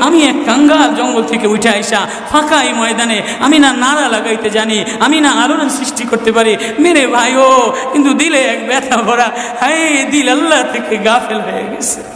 আমি এক কাঙ্গাল জঙ্গল থেকে উঠে আইসা ফাঁকা এই ময়দানে আমি না নাড়া লাগাইতে জানি, আমি না আলোড়ন সৃষ্টি করতে পারি। মেরে ভাই ও, কিন্তু দিলে এক ব্যথা ভরা। হাই দিল আল্লাহ থেকে গাফেল হয়ে গেছে।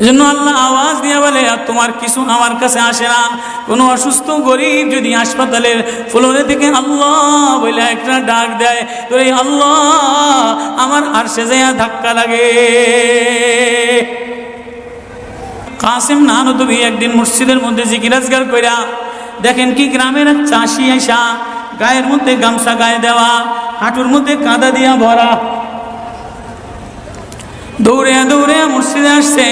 এজন্য আল্লাহ আওয়াজ দিয়ে বলে, আর তোমার কিছু আমার কাছে আসে না। কোনো অসুস্থ গরিব যদি হাসপাতালের ফ্লোরে থেকে আল্লাহ বলে একটা ডাক দেয় তো এই আল্লাহ, আমার আর সে ধাক্কা লাগে। কাসিম নানতবি একদিন মসজিদের মধ্যে জিকিরাজগার কইরা, দেখেন কি গ্রামের এক চাষি আইসা, গায়ের মধ্যে গামছা গায়ে দেওয়া, হাঁটুর মধ্যে কাদা দিয়া ভরা। দৌড়ে দৌড়ে মসজিদে আসছে।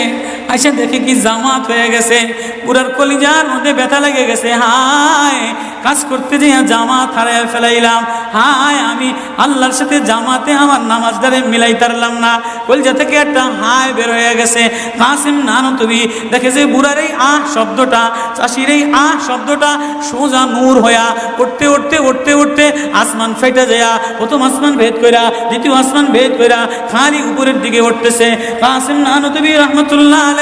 আইসা দেখে কি জামাত হয়ে গেছে। পুরার কলিজার মধ্যে ব্যথা লেগে গেছে। হায়, কাজ করতে যে জামাত হারাই ফেলাইলাম। হায়, আমি আল্লাহর সাথে জামাতে আমার নামাজ নামাজদারে মিলাই তারলাম না। কলিজা থেকে একটা হায় বের হয়ে গেছে। কাসিম নানো, তুমি দেখে যে বুড়ার এই আহ শব্দটা, চাষির এই আহ শব্দটা সোজা নূর হইয়া উঠতে উঠতে উঠতে উঠতে আসমান ফেটে যায়। প্রথম আসমান ভেদ কইরা, দ্বিতীয় আসমান ভেদ কইরা খালি উপরের দিকে উঠতেছে। কাসিম নানতবি রহমতুল্লাহ আলাই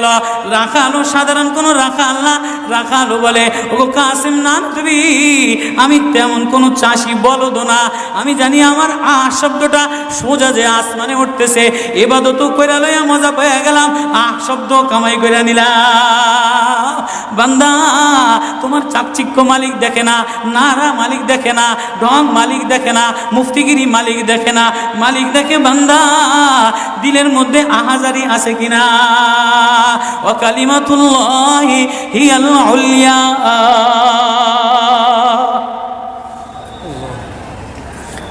লয়াল রাখালো সাধারণ কোনো রাখাল না। রাখালো বলে ও কাসিম তুমি, আমি তেমন কোনো চাষি বলদ না। আমি জানি আমার আ শব্দটা সোজা যে আসমানে উঠতেছে। এবাদত কইরা লইয়া মজা পেয়ে গেলাম, আ শব্দ কামাই করে নিলাম। বান্দা, তোমার চাকচিক্য মালিক দেখে না, নারা মালিক দেখে না, ঢং মালিক দেখে না, মুফতিগিরি মালিক দেখে না, মালিক দেখে বান্দা, দিলের মধ্যে আহাজারি আছে কিনা? ও কালিমাতুল্লাহি হিয়াল উলিয়া।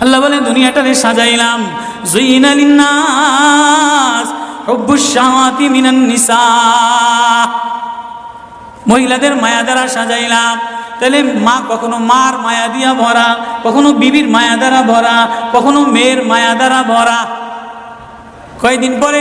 আল্লাহ বলে দুনিয়াটারে সাজাইলাম। জুইনা লিন্নাস হুব্বুশ শাহাওয়াতি মিনান নিসা। মহিলাদের মায়া দ্বারা সাজাইলাম। তাহলে মা কখনো মার মায়া দিয়া ভরা, কখনো বিবির মায়া দ্বারা ভরা, কখনো মেয়ের মায়া দ্বারা ভরা। কয়েকদিন পরে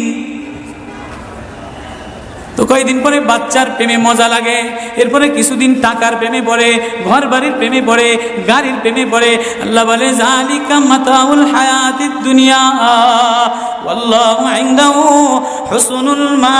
তো কয়েকদিন পরে বাচ্চার প্রেমে মজা লাগে। এরপরে কিছুদিন টাকার প্রেমে পড়ে ঘর বাড়ির প্রেমে পড়ে, গাড়ির প্রেমে পড়ে। আল্লাহ বলে জালিকা মাতাউল হায়াতির দুনিয়া ইনদাহু হুসনুল মা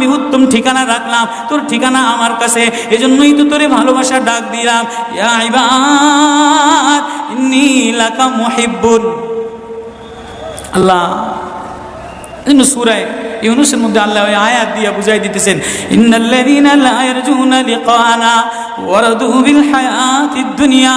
আমি উত্তম ঠিকানা রাখলাম, তোর ঠিকানা আমার কাছে। এজন্যই তো তোরে ভালোবাসা ডাক দিলাম। ইবাদ, ইন্নী আল্লাহ জন্য সুরায় ইউনুসের মধ্যে আল্লাহ আয়াত দিয়ে বুঝাই দিতেছেন, ইন্নাল্লাযীনা লা ইয়ারজুনা লিকানা ওয়ারাদু বিল হায়াতিদ দুনিয়া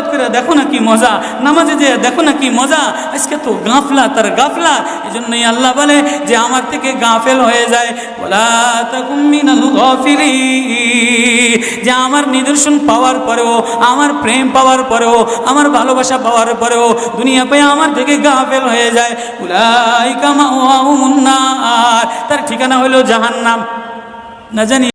তেলাবত করে দেখো না কি মজা, নামাজে যে দেখো না কি মজা, আজকে তো গাফলা তার গাফলা এই জন্যই আল্লাহ বলে যে আমার থেকে গাফেল হয়ে যায়। যে আমার নিদর্শন পাওয়ার পরেও, আমার প্রেম পাওয়ার পরেও, আমার ভালোবাসা পাওয়ার পরেও, দুনিয়া পেয়ে আমার থেকে গাফেল হয়ে যায়। উলাইকা মাওয়াহুমুন তার ঠিকানা হলো জাহান্নাম। না জানি